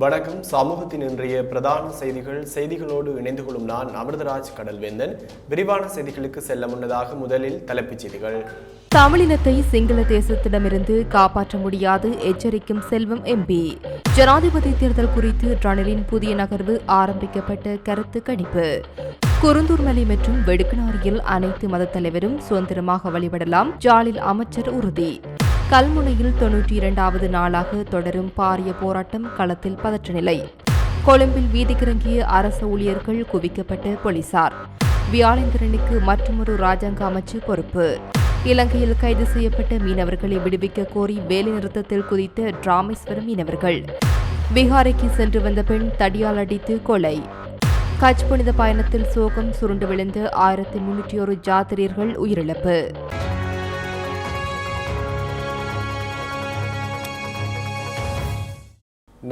வணக்கம். சமூகத்தின் இன்றைய பிரதான செய்திகள் செய்திகளோடு இணைந்து கொள்ளும் நான் அமிர்தராஜ் கடல்வேந்தன். விரிவான செய்திகளுக்கு செல்ல முன்னதாக முதலில் தலைப்புச் செய்திகள். தமிழினத்தை சிங்கள தேசத்திடமிருந்து காப்பாற்ற முடியாது எச்சரிக்கும் செல்வம் எம்பி. ஜனாதிபதி தேர்தல் குறித்து ரணிலின் புதிய நகர்வு ஆரம்பிக்கப்பட்ட கருத்து கணிப்பு. குருந்தூர்மலை மற்றும் வெடுக்கனாரியில் அனைத்து மதத் தலைவரும் சுதந்திரமாக வழிபடலாம் ஜாலில் அமைச்சர் உறுதி. கல்முனையில் தொன்னூற்றி இரண்டாவது நாளாக தொடரும் பாரிய போராட்டம் களத்தில் பதற்ற நிலை. கொழும்பில் வீதிக்கிறங்கிய அரசு ஊழியர்கள் குவிக்கப்பட்ட போலீசார். வியாழேந்திரனுக்கு மற்றொரு ராஜாங்க அமைச்சு பொறுப்பு. இலங்கையில் கைது செய்யப்பட்ட மீனவர்களை விடுவிக்க கோரி வேலைநிறுத்தத்தில் குதித்த டிராமேஸ்வரம் மீனவர்கள். பீகாரைக்கு சென்று வந்த பெண் தடியால் அடித்து கொலை. கட்ச் புனித பயணத்தில் சோகம் சுருண்டு விழுந்த ஆயிரத்தி முன்னூற்றி ஒரு ஜாத்திரியர்கள் உயிரிழப்பு.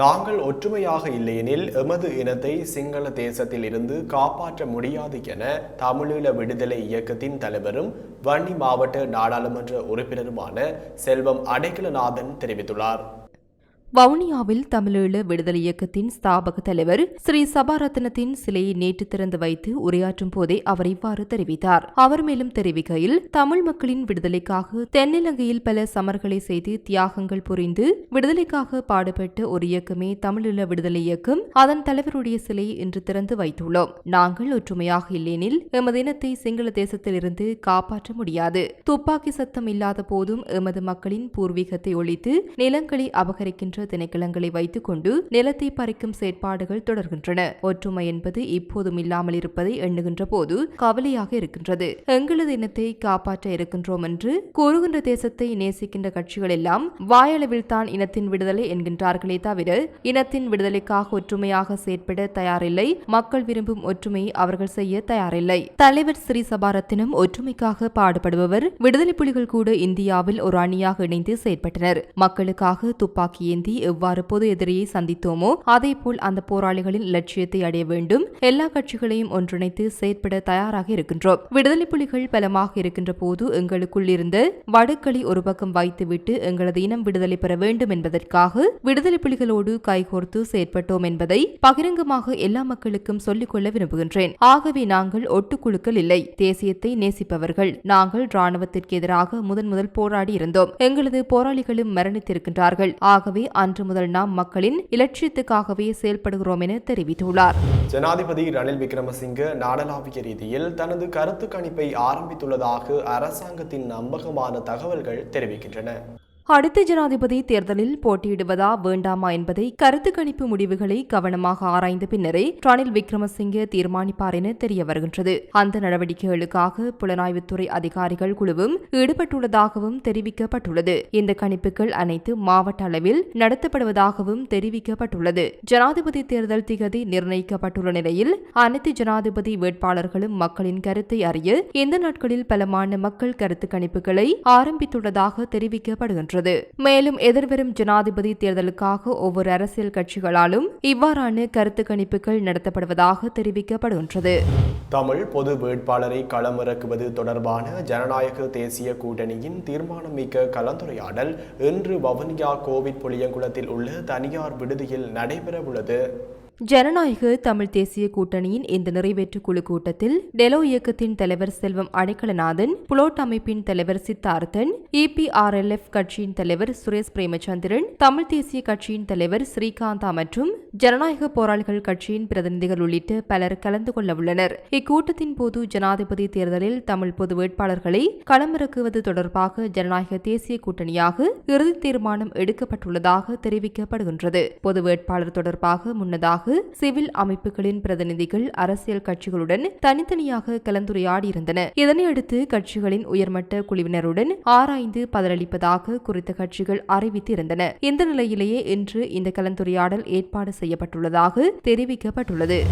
நாங்கள் ஒற்றுமையாக இல்லையெனில் எமது இனத்தை சிங்கள தேசத்தில் இருந்து காப்பாற்ற முடியாது என தமிழீழ விடுதலை இயக்கத்தின் தலைவரும் வன்னி மாவட்ட நாடாளுமன்ற உறுப்பினருமான செல்வம் அடைக்கலநாதன் தெரிவித்துள்ளார். வவுனியாவில் தமிழீழ விடுதலை இயக்கத்தின் ஸ்தாபக தலைவர் ஸ்ரீ சபாரத்னத்தின் சிலையை நேற்று திறந்து வைத்து உரையாற்றும் போதே அவர் இவ்வாறு தெரிவித்தார். அவர் மேலும் தெரிவிக்கையில் தமிழ் மக்களின் விடுதலைக்காக தென்னிலங்கையில் பல சமர்களை செய்து தியாகங்கள் புரிந்து விடுதலைக்காக பாடுபட்ட ஒரு இயக்கமே தமிழீழ விடுதலை இயக்கம் அதன் தலைவருடைய சிலையை இன்று திறந்து வைத்துள்ளோம். நாங்கள் ஒற்றுமையாக இல்லேனில் எமது இனத்தை சிங்கள தேசத்திலிருந்து காப்பாற்ற முடியாது. துப்பாக்கி சத்தம் இல்லாத போதும் எமது மக்களின் பூர்வீகத்தை ஒழித்து நிலங்களை அபகரிக்கின்ற திணைக்களங்களை வைத்துக் கொண்டு நிலத்தை பறிக்கும் செயற்பாடுகள் தொடர்கின்றன. ஒற்றுமை என்பது இப்போதும் இல்லாமல் இருப்பதை எண்ணுகின்ற போது கவலையாக இருக்கின்றது. எங்களது இனத்தை காப்பாற்ற இருக்கின்றோம் என்று கூறுகின்ற தேசத்தை நேசிக்கின்ற கட்சிகள் எல்லாம் வாயளவில் தான் இனத்தின் விடுதலை என்கின்றார்களே தவிர இனத்தின் விடுதலைக்காக ஒற்றுமையாக செயற்பட தயாரில்லை. மக்கள் விரும்பும் ஒற்றுமையை அவர்கள் செய்ய தயாரில்லை. தலைவர் ஸ்ரீ சபாரத்தினம் ஒற்றுமைக்காக பாடுபடுபவர் விடுதலை புலிகள் கூட இந்தியாவில் ஒரு அணியாக இணைந்து செயற்பட்டனர். மக்களுக்காக துப்பாக்கி ஏந்தி எவ்வாறு பொது எதிரியை சந்தித்தோமோ அதேபோல் அந்த போராளிகளின் லட்சியத்தை அடைய வேண்டும். எல்லா கட்சிகளையும் ஒன்றிணைத்து செயற்பட தயாராக இருக்கின்றோம். விடுதலை புலிகள் பலமாக இருக்கின்ற போது எங்களுக்குள் இருந்து வடுக்களை ஒரு பக்கம் வைத்துவிட்டு எங்களது இனம் விடுதலை பெற வேண்டும் என்பதற்காக விடுதலை புலிகளோடு கைகோர்த்து செயற்பட்டோம் என்பதை பகிரங்கமாக எல்லா மக்களுக்கும் சொல்லிக்கொள்ள விரும்புகின்றேன். ஆகவே நாங்கள் ஒட்டுக்குழுக்கள் இல்லை. தேசியத்தை நேசிப்பவர்கள். நாங்கள் ராணுவத்திற்கு எதிராக முதன் முதல் போராடி இருந்தோம். எங்களது போராளிகளும் மரணித்திருக்கின்றார்கள். ஆகவே அன்று முதல் நாம் மக்களின் இலட்சியத்துக்காகவே செயல்படுகிறோம் என தெரிவித்துள்ளார். ஜனாதிபதி ரணில் விக்ரமசிங்க நாடளாவிய ரீதியில் தனது கருத்து கணிப்பை ஆரம்பித்துள்ளதாக அரசாங்கத்தின் நம்பகமான தகவல்கள் தெரிவிக்கின்றன. அடுத்த ஜனாதிபதி தேர்தலில் போட்டியிடுவதா வேண்டாமா என்பதை கருத்து கணிப்பு முடிவுகளை கவனமாக ஆராய்ந்த பின்னரே ரணில் விக்ரமசிங்கே தீர்மானிப்பார் என தெரிய வருகின்றது. அந்த நடவடிக்கைகளுக்காக புலனாய்வுத்துறை அதிகாரிகள் குழுவும் ஈடுபட்டுள்ளதாகவும் தெரிவிக்கப்பட்டுள்ளது. இந்த கணிப்புகள் அனைத்து மாவட்ட அளவில் நடத்தப்படுவதாகவும் தெரிவிக்கப்பட்டுள்ளது. ஜனாதிபதி தேர்தல் திகதி நிர்ணயிக்கப்பட்டுள்ள நிலையில் அனைத்து ஜனாதிபதி வேட்பாளர்களும் மக்களின் கருத்தை அறிய இந்த நாட்களில் பலமான மக்கள் கருத்து கணிப்புகளை ஆரம்பித்துள்ளதாக தெரிவிக்கப்படுகின்றது. மேலும் எதிர்வரும் ஜனாதிபதி தேர்தலுக்காக ஒவ்வொரு அரசியல் கட்சிகளாலும் இவ்வாறான கருத்து கணிப்புகள் நடத்தப்படுவதாக தெரிவிக்கப்படுகின்றது. தமிழ் பொது வேட்பாளரை களமிறக்குவது தொடர்பான ஜனநாயக தேசிய கூட்டணியின் தீர்மானமிக்க கலந்துரையாடல் இன்று வவுனியா கோவிட் புளியங்குளத்தில் உள்ள தனியார் விடுதியில் நடைபெறவுள்ளது. ஜனநாயக தமிழ் தேசிய கூட்டணியின் இந்த நிறைவேற்று குழு கூட்டத்தில் டெலோ இயக்கத்தின் தலைவர் செல்வம் அடைக்கலநாதன் புலோட் அமைப்பின் தலைவர் சித்தார்த்தன் இபிஆர்எல்எஃப் கட்சியின் தலைவர் சுரேஷ் பிரேமச்சந்திரன் தமிழ் தேசிய கட்சியின் தலைவர் ஸ்ரீகாந்தா மற்றும் ஜனநாயக போராளிகள் கட்சியின் பிரதிநிதிகள் உள்ளிட்ட பலர் கலந்து கொள்ள உள்ளனர். இக்கூட்டத்தின் போது ஜனாதிபதி தேர்தலில் தமிழ் பொது வேட்பாளர்களை களமிறக்குவது தொடர்பாக ஜனநாயக தேசிய கூட்டணியாக இறுதி தீர்மானம் எடுக்கப்பட்டுள்ளதாக தெரிவிக்கப்படுகின்றது. பொது வேட்பாளர் தொடர்பாக முன்னதாக சிவில் அமைப்புகளின் பிரதிநிதிகள் அரசியல் கட்சிகளுடன் தனித்தனியாக கலந்துரையாடியிருந்தன. இதனையடுத்து கட்சிகளின் உயர்மட்ட குழுவினருடன் ஆராய்ந்து பதிலளிப்பதாக குறித்த கட்சிகள் அறிவித்திருந்தன. இந்த நிலையிலேயே இன்று இந்த கலந்துரையாடல் ஏற்பாடு செய்யப்பட்டுள்ளதாக தெரிவிக்கப்பட்டுள்ளது.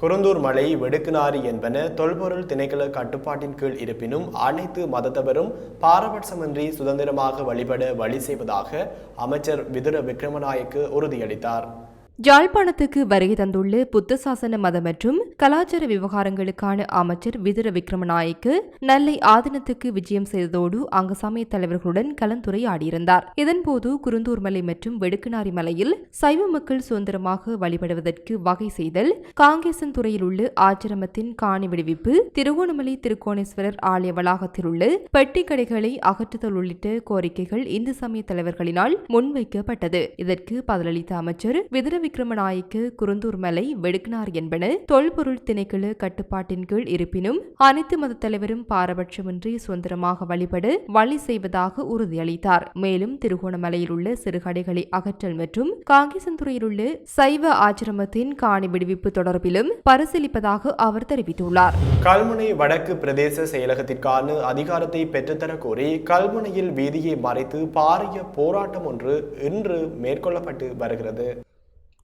குருந்தூர் மலை வெடுக்குநாரி என்பன தொல்பொருள் திணைக்கள கட்டுப்பாட்டின் கீழ் இருப்பினும் அனைத்து மதத்தவரும் பாரபட்சமின்றி சுதந்திரமாக வழிபட வழி செய்வதாக அமைச்சர் விதுர விக்ரமநாயக்கு உறுதியளித்தார். யாழ்ப்பாணத்துக்கு வருகை தந்துள்ள புத்த சாசன மத மற்றும் கலாச்சார விவகாரங்களுக்கான அமைச்சர் விதுர விக்ரமநாயக்கு நெல்லை ஆதீனத்துக்கு விஜயம் செய்ததோடு அங்கு சமய தலைவர்களுடன் கலந்துரையாடியிருந்தார். இதன்போது குருந்தூர் மலை மற்றும் வெடுக்குநாரி மலையில் சைவ மக்கள் சுதந்திரமாக வழிபடுவதற்கு வகை செய்தல் காங்கேசன் துறையில் உள்ள ஆச்சிரமத்தின் காணி விடுவிப்பு திருகோணமலை திருக்கோணேஸ்வரர் ஆலய வளாகத்தில் உள்ள பெட்டி கடைகளை அகற்றுதல் உள்ளிட்ட கோரிக்கைகள் இந்து சமய தலைவர்களினால் முன்வைக்கப்பட்டது. இதற்கு பதிலளித்த அமைச்சர் விதுர விக்ரமநாயக்கு குருந்தூர் மலை வெடுக்கினார் என்பன தொல்பொருள் திணைக்குழு கட்டுப்பாட்டின் கீழ் இருப்பினும் அனைத்து மத தலைவரும் பாரபட்சமின்றி சுதந்திரமாக வழிபட வழி செய்வதாக உறுதியளித்தார். மேலும் திருகோணமலையில் உள்ள சிறுகடைகளை அகற்றல் மற்றும் காங்கேசந்துறையில் உள்ள சைவ ஆச்சிரமத்தின் காணி விடுவிப்பு தொடர்பிலும் பரிசீலிப்பதாக அவர் தெரிவித்துள்ளார். கல்முனை வடக்கு பிரதேச செயலகத்திற்கான அதிகாரத்தை பெற்றுத்தர கோரி கல்முனையில் வீதியை மறைத்து பாரிய போராட்டம் ஒன்று இன்று மேற்கொள்ளப்பட்டு வருகிறது.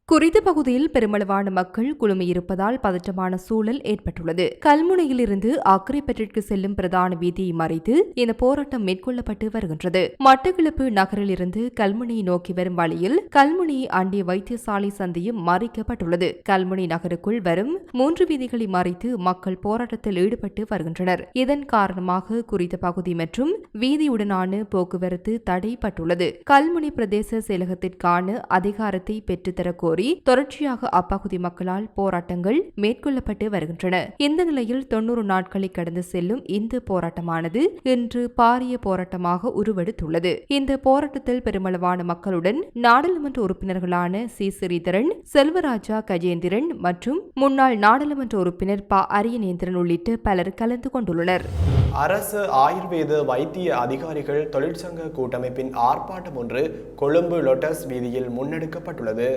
குறித்த பகுதியில் பெருமளவான மக்கள் குழுமியிருப்பதால் பதற்றமான சூழல் ஏற்பட்டுள்ளது. கல்முனையிலிருந்து அக்கரைப்பற்றிற்கு செல்லும் பிரதான வீதியை மறைத்து இந்த போராட்டம் மேற்கொள்ளப்பட்டு வருகின்றது. மட்டக்களப்பு நகரிலிருந்து கல்முனையை நோக்கி வரும் வழியில் கல்முனையை அண்டிய வைத்தியசாலை சந்தையும் மறைக்கப்பட்டுள்ளது. கல்முனை நகருக்குள் வரும் மூன்று வீதிகளை மறைத்து மக்கள் போராட்டத்தில் ஈடுபட்டு வருகின்றனர். இதன் காரணமாக குறித்த பகுதி மற்றும் வீதியுடனான போக்குவரத்து தடைப்பட்டுள்ளது. கல்முனை பிரதேச செயலகத்திற்கான அதிகாரத்தை பெற்றுத்தர கோரி தொடர்ச்சியாக அப்பகுதி மக்களால் போராட்டங்கள் மேற்கொள்ளப்பட்டு வருகின்றன. இந்த நிலையில் தொன்னூறு நாட்களை கடந்து செல்லும் இந்த போராட்டமானது இன்று பாரிய போராட்டமாக உருவெடுத்துள்ளது. இந்த போராட்டத்தில் பெருமளவான மக்களுடன் நாடாளுமன்ற உறுப்பினர்களான சி. ஸ்ரீதரன் செல்வராஜா கஜேந்திரன் மற்றும் முன்னாள் நாடாளுமன்ற உறுப்பினர் ப. அரியநேந்திரன் உள்ளிட்ட பலர் கலந்து கொண்டுள்ளனர். அரசு ஆயுர்வேத வைத்திய அதிகாரிகள் தொழிற்சங்க கூட்டமைப்பின் ஆர்ப்பாட்டம் ஒன்று கொழும்பு லொட்டஸ் வீதியில் முன்னெடுக்கப்பட்டுள்ளது.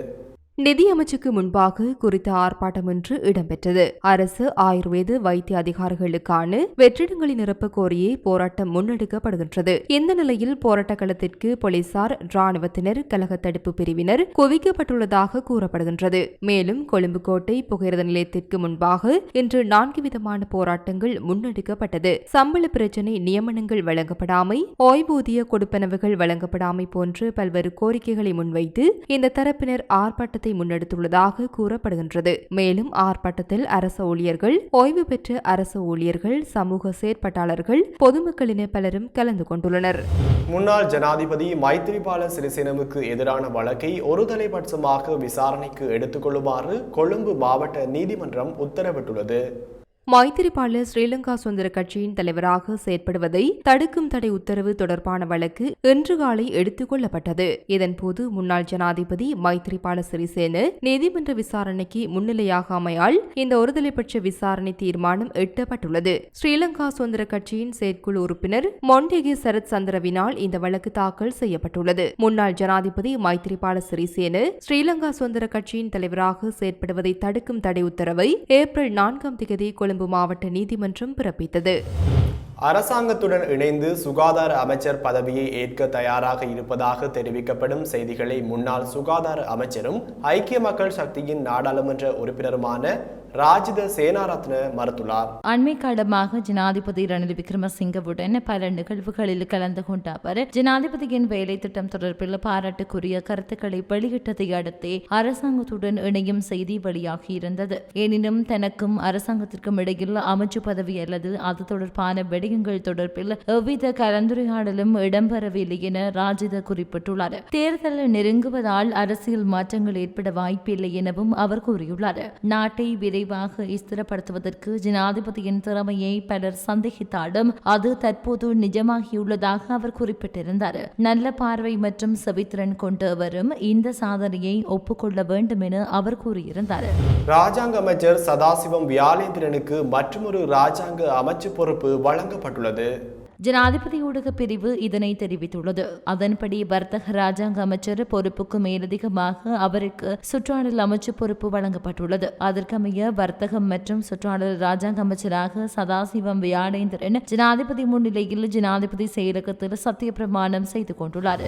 நிதி அமைச்சுக்கு முன்பாக குறித்த ஆர்ப்பாட்டம் ஒன்று இடம்பெற்றது. அரசு ஆயுர்வேத வைத்திய அதிகாரிகளுக்கான வெற்றிடங்களை நிரப்ப கோரியே போராட்டம் முன்னெடுக்கப்படுகின்றது. இந்த நிலையில் போராட்ட களத்திற்கு போலீசார் ராணுவத்தினர் கழக தடுப்பு பிரிவினர் குவிக்கப்பட்டுள்ளதாக கூறப்படுகின்றது. மேலும் கொழும்பு கோட்டை புகையிரத நிலையத்திற்கு முன்பாக இன்று நான்கு விதமான போராட்டங்கள் முன்னெடுக்கப்பட்டது. சம்பள பிரச்சினை நியமனங்கள் வழங்கப்படாமை ஓய்வூதிய கொடுப்பனவுகள் வழங்கப்படாமை போன்று பல்வேறு கோரிக்கைகளை முன்வைத்து இந்த தரப்பினர் ஆர்ப்பாட்டத்தை போராட்டத்தை முன்னெடுத்துள்ளதாக கூறப்படுகின்றது. மேலும் ஆர்ப்பாட்டத்தில் அரச ஊழியர்கள் ஓய்வு பெற்ற அரச ஊழியர்கள் சமூக செயற்பாட்டாளர்கள் பொதுமக்களின பலரும் கலந்து கொண்டுள்ளனர். முன்னாள் ஜனாதிபதி மைத்திரிபால சிறிசேனவுக்கு எதிரான வழக்கை ஒருதலைபட்சமாக விசாரணைக்கு எடுத்துக்கொள்ளுமாறு கொழும்பு மாவட்ட நீதிமன்றம் உத்தரவிட்டுள்ளது. மைத்திரிபால ஸ்ரீலங்கா சுதந்திர கட்சியின் தலைவராக செயற்படுவதை தடுக்கும் தடை உத்தரவு தொடர்பான வழக்கு இன்று காலை எடுத்துக் கொள்ளப்பட்டது. இதன்போது முன்னாள் ஜனாதிபதி மைத்திரிபால சிறிசேன நீதிமன்ற விசாரணைக்கு முன்னிலையாகாமையால் இந்த ஒருதலைபட்ச விசாரணை தீர்மானம் எட்டப்பட்டுள்ளது. ஸ்ரீலங்கா சுதந்திர கட்சியின் செயற்குழு உறுப்பினர் மொண்டேகி சரத் சந்திரவினால் இந்த வழக்கு தாக்கல் செய்யப்பட்டுள்ளது. முன்னாள் ஜனாதிபதி மைத்திரிபால சிறிசேன ஸ்ரீலங்கா சுதந்திர கட்சியின் தலைவராக செயற்படுவதை தடுக்கும் தடை உத்தரவை ஏப்ரல் நான்காம் தேதி கொழும்பு மாவட்ட நீதிமன்றம் பிறப்பித்தது. அரசாங்கத்துடன் இணைந்து சுகாதார அமைச்சர் பதவியை ஏற்க தயாராக இருப்பதாக தெரிவிக்கப்படும் செய்திகளை முன்னாள் சுகாதார அமைச்சரும் ஐக்கிய மக்கள் சக்தியின் நாடாளுமன்ற உறுப்பினருமான ராஜித சேனாரத்ன மறுத்துள்ளார். அண்மை காலமாக ஜனாதிபதி ரணில் விக்ரமசிங்கவுடன் பல நிகழ்வுகளில் கலந்து கொண்ட அவர் ஜனாதிபதியின் வேலை திட்டம் தொடர்பில் பாராட்டுக்குரிய கருத்துக்களை வெளியிட்டதை அடுத்தே அரசாங்கத்துடன் இணையும் செய்தி வெளியாகியிருந்தது எனினும் தனக்கும் அரசாங்கத்திற்கும் இடையில் அமைச்சு பதவி அல்லது அது தொடர்பான விடயங்கள் தொடர்பில் எவ்வித கலந்துரையாடலும் இடம்பெறவில்லை என ராஜித குறிப்பிட்டுள்ளார். தேர்தல் நெருங்குவதால் அரசியல் மாற்றங்கள் ஏற்பட வாய்ப்பில்லை எனவும் அவர் கூறியுள்ளார். நாட்டை விரைவாக ஸ்திரப்படுத்துவதற்கு ஜனாதிபதியின் திறமையை பலர் சந்தேகித்தாலும் அது தற்போது நிஜமாகியுள்ளதாக அவர் குறிப்பிட்டிருந்தார். நல்ல பார்வை மற்றும் செவித்திறன் கொண்டவரும் இந்த சாதனையை ஒப்புக்கொள்ள வேண்டும் என அவர் கூறியிருந்தார். ராஜாங்க அமைச்சர் சதாசிவம் வியாழேந்திரனுக்கு மற்றொரு ராஜாங்க அமைச்சு பொறுப்பு வழங்க வழங்கப்பட்டுள்ளது ஜனாதிபதி ஊடக பிரிவு இதனை தெரிவித்துள்ளது. அதன்படி வர்த்தக ராஜாங்க அமைச்சர் பொறுப்புக்கு மேலதிகமாக அவருக்கு சுற்றாடல் அமைச்சு பொறுப்பு வழங்கப்பட்டுள்ளது. அதற்கமைய வர்த்தகம் மற்றும் சுற்றாடல் ராஜாங்க அமைச்சராக சதாசிவம் வியாடேந்திரன் ஜனாதிபதி முன்னிலையில் ஜனாதிபதி செயலகத்தில் சத்திய பிரமாணம் செய்து கொண்டுள்ளார்.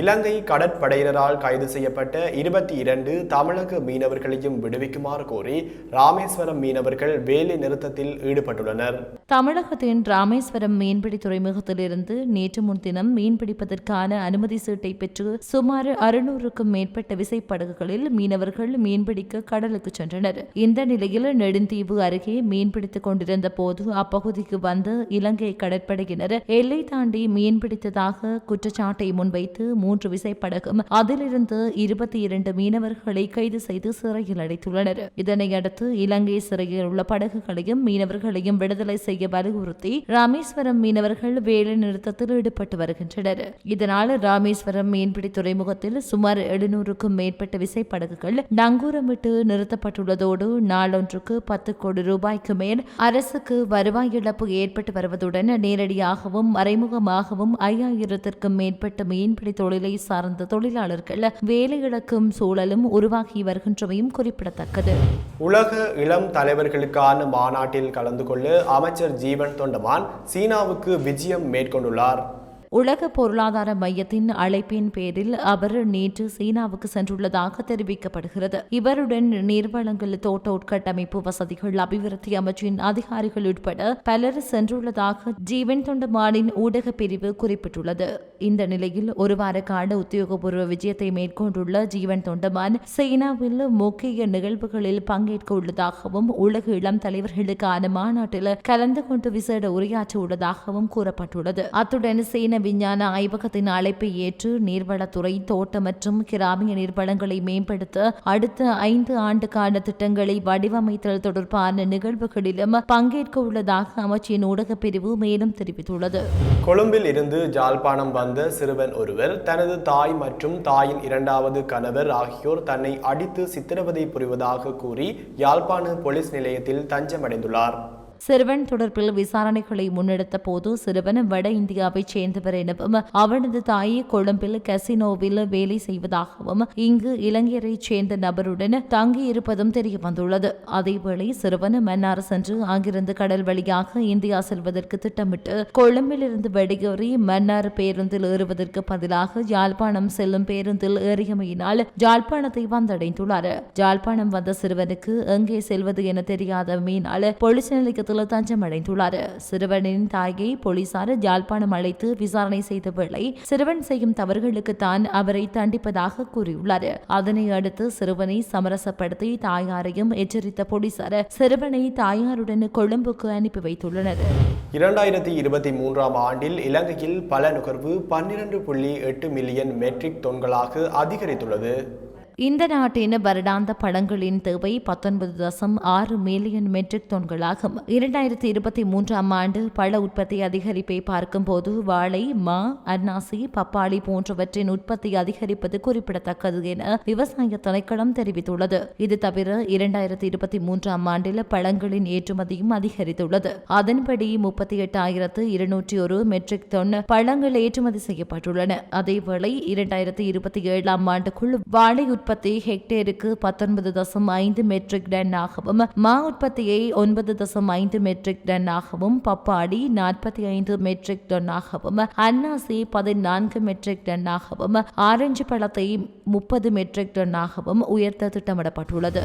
இலங்கை கடற்படையினரால் கைது செய்யப்பட்ட இருபத்தி இரண்டு தமிழக மீனவர்களையும் விடுவிக்குமாறு கோரி ராமேஸ்வரம் மீனவர்கள் வேலை நிறுத்தத்தில் ஈடுபட்டுள்ளனர். தமிழகத்தின் ராமேஸ்வரம் மீன்பிடி துறைமுகத்திலிருந்து நேற்று முன்தினம் மீன்பிடிப்பதற்கான அனுமதி சீட்டை பெற்று சுமார் அறுநூறுக்கும் மேற்பட்ட விசைப்படகுகளில் மீனவர்கள் மீன்பிடிக்க கடலுக்கு சென்றனர். இந்த நிலையில் நெடுந்தீவு அருகே மீன்பிடித்துக் கொண்டிருந்த போது அப்பகுதிக்கு வந்த இலங்கை கடற்படையினர் எல்லை தாண்டி மீன்பிடித்ததாக குற்றச்சாட்டை முன்வைத்து மூன்று விசைப்படகும் அதிலிருந்து இருபத்தி இரண்டு மீனவர்களை கைது செய்து சிறையில் அடைத்துள்ளனர். இதனையடுத்து இலங்கை சிறையில் உள்ள படகுகளையும் மீனவர்களையும் விடுதலை செய்ய வலியுறுத்தி ராமேஸ்வரம் மீனவர் மீனவர்கள் வேலை நிறுத்தத்தில் ஈடுபட்டு வருகின்றனர். இதனால் ராமேஸ்வரம் மீன்பிடி துறைமுகத்தில் சுமார் எழுநூறுக்கும் மேற்பட்ட விசைப்படகுகள் நங்கூரமிட்டு நிறுத்தப்பட்டுள்ளதோடு நாளொன்றுக்கு பத்து கோடி ரூபாய்க்கு மேல் அரசுக்கு வருவாய் இழப்பு ஏற்பட்டு வருவதுடன் நேரடியாகவும் மறைமுகமாகவும் ஐயாயிரத்திற்கும் மேற்பட்ட மீன்பிடி தொழிலை சார்ந்த தொழிலாளர்கள் வேலை இழக்கும் சூழலும் உருவாகி வருகின்றமையும் குறிப்பிடத்தக்கது. உலக இளம் தலைவர்களுக்கான மாநாட்டில் கலந்து கொள்ள அமைச்சர் ஜீவன் தொண்டமான் சீனாவுக்கு விஜயம் மேற்கொண்டுள்ளார். உலக பொருளாதார மையத்தின் அழைப்பின் பேரில் அவர் நேற்று சீனாவுக்கு சென்றுள்ளதாக தெரிவிக்கப்படுகிறது. இவருடன் நீர்வளங்கள் தோட்ட உட்கட்டமைப்பு வசதிகள் அபிவிருத்தி அமைச்சின் அதிகாரிகள் உட்பட பலர் சென்றுள்ளதாக ஜீவன் தொண்டமானின் ஊடக பிரிவு குறிப்பிட்டுள்ளது. இந்த நிலையில் ஒரு வார கால உத்தியோகபூர்வ விஜயத்தை மேற்கொண்டுள்ள ஜீவன் தொண்டமான் சீனாவில் முக்கிய நிகழ்வுகளில் பங்கேற்க உள்ளதாகவும் உலக இளம் தலைவர்களுக்கான மாநாட்டில் கலந்து கொண்டு விசேட உரையாற்ற உள்ளதாகவும் கூறப்பட்டுள்ளது. அத்துடன் சீன விஞ்ஞான ஆய்வகத்தின் அழைப்பை ஏற்று நீர்வளத்துறை தோட்ட மற்றும் கிராமிய நீர்வளங்களை மேம்படுத்த அடுத்த ஐந்து ஆண்டுக்கான திட்டங்களை வடிவமைத்தல் தொடர்பான நிகழ்வுகளிலும் பங்கேற்க உள்ளதாக அமைச்சின் ஊடகப் பிரிவு மேலும் தெரிவித்துள்ளது. கொழும்பில் இருந்து ஜாழ்ப்பாணம் வந்த சிறுவன் ஒருவர் தனது தாய் மற்றும் தாயின் இரண்டாவது கணவர் ஆகியோர் தன்னை அடித்து சித்திரவதை புரிவதாக கூறி யாழ்ப்பாண போலீஸ் நிலையத்தில் தஞ்சமடைந்துள்ளார். சிறுவன் தொடர்பில் விசாரணைகளை முன்னெடுத்த போது சிறுவன் வட இந்தியாவைச் சேர்ந்தவர் எனவும் அவனது தாயை கொழும்பில் கசினோவில் வேலை செய்வதாகவும் இங்கு இளைஞரைச் சேர்ந்த நபருடன் தங்கியிருப்பதும் தெரிய வந்துள்ளது அதேவேளை சிறுவன் மன்னார் சென்று அங்கிருந்து கடல் வழியாக இந்தியா செல்வதற்கு திட்டமிட்டு கொழும்பில் இருந்து மன்னார் பேருந்தில் ஏறுவதற்கு பதிலாக யாழ்ப்பாணம் செல்லும் பேருந்தில் ஏறியமையினால் யாழ்ப்பாணத்தை வந்தடைந்துள்ளார். யாழ்ப்பாணம் வந்த சிறுவனுக்கு எங்கே செல்வது என தெரியாதமையினால் பொலிஸ் நிலைக்கு தஞ்சம் அடைந்துள்ளார். சிறுவனின் தாயை போலீசார் யாழ்ப்பாணம் அழைத்து விசாரணை செய்த வேளை சிறுவன் செய்யும் தவறுகளுக்கு தான் அவரை தண்டிப்பதாக கூறியுள்ளார். அதனை அடுத்து சிறுவனை சமரசப்படுத்தி தாயாரையும் எச்சரித்த போலீசார் சிறுவனை தாயாருடன் கொழும்புக்கு அனுப்பி வைத்துள்ளனர். இரண்டாயிரத்தி இருபத்தி மூன்றாம் ஆண்டில் இலங்கையில் பல நுகர்வு பன்னிரண்டு புள்ளி எட்டு மில்லியன் மெட்ரிக் டன்களாக அதிகரித்துள்ளது. இந்த நாட்டின் வருடாந்த பழங்களின் தேவை பத்தொன்பது தசம் ஆறு மில்லியன் மெட்ரிக் தொன்களாகும் இரண்டாயிரத்தி இருபத்தி மூன்றாம் ஆண்டு பழ உற்பத்தி அதிகரிப்பை பார்க்கும்போது வாழை மா அன்னாசி பப்பாளி போன்றவற்றின் உற்பத்தி அதிகரிப்பது குறிப்பிடத்தக்கது என விவசாய திணைக்களம் தெரிவித்துள்ளது. இது தவிர இரண்டாயிரத்தி இருபத்தி மூன்றாம் ஆண்டில் பழங்களின் ஏற்றுமதியும் அதிகரித்துள்ளது. அதன்படி முப்பத்தி எட்டாயிரத்து இருநூற்றி ஒரு மெட்ரிக் டன் பழங்கள் ஏற்றுமதி செய்யப்பட்டுள்ளன. அதேவேளை இரண்டாயிரத்தி இருபத்தி ஏழாம் ஆண்டுக்குள் வாழை உற்பத்தி ஹெக்டேருக்கு பத்தொன்பது தசம் ஐந்து மெட்ரிக் டன் ஆகவும் மா உற்பத்தியை ஒன்பது தசம் ஐந்து மெட்ரிக் டன் ஆகவும் பப்பாளி நாற்பத்தி ஐந்து மெட்ரிக் டன் ஆகவும் அன்னாசி பதினான்கு மெட்ரிக் டன் ஆகவும் ஆரஞ்சு பழத்தை முப்பது மெட்ரிக் டன் ஆகவும் உயர்த்த திட்டமிடப்பட்டுள்ளது.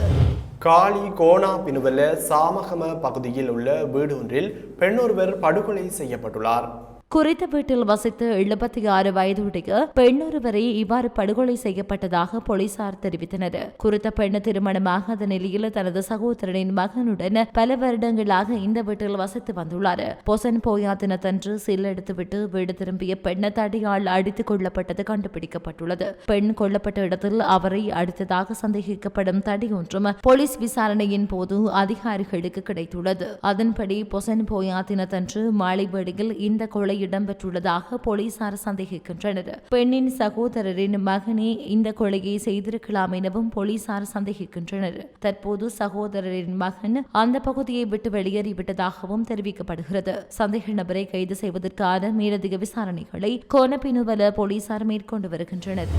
காலி கோனா பினுவல சாமகம பகுதியில் உள்ள வீடொன்றில் பெண்ணொருவர் படுகொலை செய்யப்பட்டுள்ளார். குறித்த வீட்டில் வசித்து எழுபத்தி ஆறு வயதுடைய பெண்ணொருவரை இவ்வாறு படுகொலை செய்யப்பட்டதாக போலீசார் தெரிவித்தனர். குறித்த பெண் திருமணமாகாத நிலையில் தனது சகோதரனின் மகனுடன் பல வருடங்களாக இந்த வீட்டில் வசித்து வந்துள்ளார். பொசன் போயா தினத்தன்று சில் எடுத்துவிட்டு வீடு திரும்பிய பெண் தடியால் அடித்துக் கொள்ளப்பட்டது கண்டுபிடிக்கப்பட்டுள்ளது. பெண் கொல்லப்பட்ட இடத்தில் அவரை அடித்ததாக சந்தேகிக்கப்படும் தடி ஒன்றும் போலீஸ் விசாரணையின் போது அதிகாரிகளுக்கு கிடைத்துள்ளது. அதன்படி பொசன் போயா தினத்தன்று மாலை வேளையில் இந்த கொலை கொலை இடம்பெற்றுள்ளதாக போலீசார் சந்தேகிக்கின்றனர். பெண்ணின் சகோதரரின் மகனே இந்த கொலையை செய்திருக்கலாம் எனவும் போலீசார் சந்தேகிக்கின்றனர். தற்போது சகோதரரின் மகன் அந்த பகுதியை விட்டு வெளியேறிவிட்டதாகவும் தெரிவிக்கப்படுகிறது. சந்தேக நபரை கைது செய்வதற்கான மேலதிக விசாரணைகளை கோனப்பினுவல போலீசார் மேற்கொண்டு வருகின்றனர்.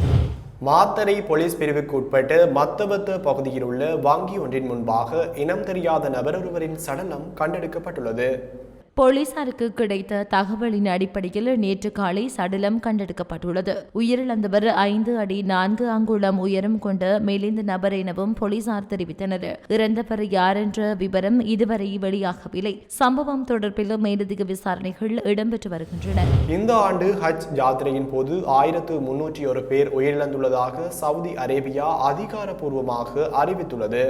மாத்தறை போலீஸ் பிரிவுக்கு உட்பட்டு மத்தவத்த பகுதியில் உள்ள வங்கி ஒன்றின் முன்பாக இனம் தெரியாத நபர் ஒருவரின் சடலம் கண்டெடுக்கப்பட்டுள்ளது. போலீசாருக்கு கிடைத்த தகவலின் அடிப்படையில் நேற்று காலை சடலம் கண்டெடுக்கப்பட்டுள்ளது. உயிரிழந்தவர் ஐந்து அடி நான்கு அங்குளம் உயரம் கொண்ட மெலிந்த நபர் எனவும் போலீசார் தெரிவித்தனர். இறந்தவர் யார் என்ற விவரம் இதுவரை வெளியாகவில்லை. சம்பவம் தொடர்பில் மேலதிக விசாரணைகள் இடம்பெற்று வருகின்றன. இந்த ஆண்டு ஹஜ் யாத்திரையின் போது ஆயிரத்து முன்னூற்றி ஒரு பேர் உயிரிழந்துள்ளதாக சவுதி அரேபியா அதிகாரப்பூர்வமாக அறிவித்துள்ளது.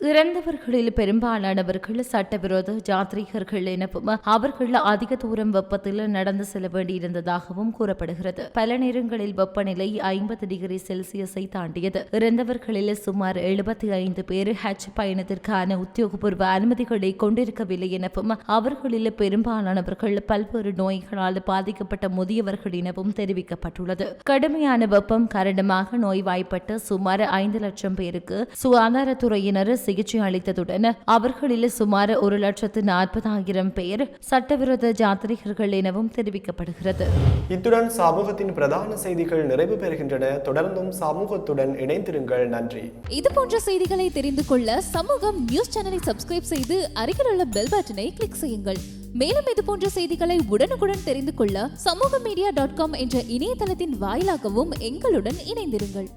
இறந்தவர்களில் பெரும்பாலானவர்கள் சட்டவிரோத யாத்ரீகர்கள் எனவும் அவர்கள் அதிக தூரம் வெப்பத்தில் நடந்து செல்ல வேண்டியிருந்ததாகவும் கூறப்படுகிறது. பல நேரங்களில் வெப்பநிலை ஐம்பது டிகிரி செல்சியஸை தாண்டியது. இறந்தவர்களில் சுமார் எழுபத்தி ஐந்து பேர் ஹஜ் பயணத்திற்கான உத்தியோகபூர்வ அனுமதிகளை கொண்டிருக்கவில்லை எனவும் அவர்களில் பெரும்பாலானவர்கள் பல்வேறு நோய்களால் பாதிக்கப்பட்ட முதியவர்கள் எனவும் தெரிவிக்கப்பட்டுள்ளது. கடுமையான வெப்பம் காரணமாக நோய்வாய்ப்பட்ட சுமார் ஐந்து லட்சம் பேருக்கு சுகாதாரத்துறையினர் சிகிச்சை அளித்ததுடன் அவர்களில் சுமார் ஒரு லட்சத்து நாற்பதாயிரம் பேர் சட்டவிரோத யாத்ரீகர்கள் எனவும் தெரிவிக்கப்படுகிறது. இத்துடன் சமூகத்தின் பிரதான செய்திகள் நிறைவு பெறுகின்றன. தொடர்ந்தும் சமூகத்துடன் இணைந்திருங்கள். நன்றி. இது போன்ற செய்திகளை தெரிந்து கொள்ள சமூகம் நியூஸ் சேனலை சப்ஸ்கிரைப் செய்து அருகில் உள்ள பெல் பட்டனை கிளிக் செய்யுங்கள். மேலும் இது போன்ற செய்திகளை உடனுக்குடன் தெரிந்து கொள்ள சமூக மீடியா டாட் காம் என்ற இணையதளத்தின் வாயிலாகவும் எங்களுடன் இணைந்திருங்கள்.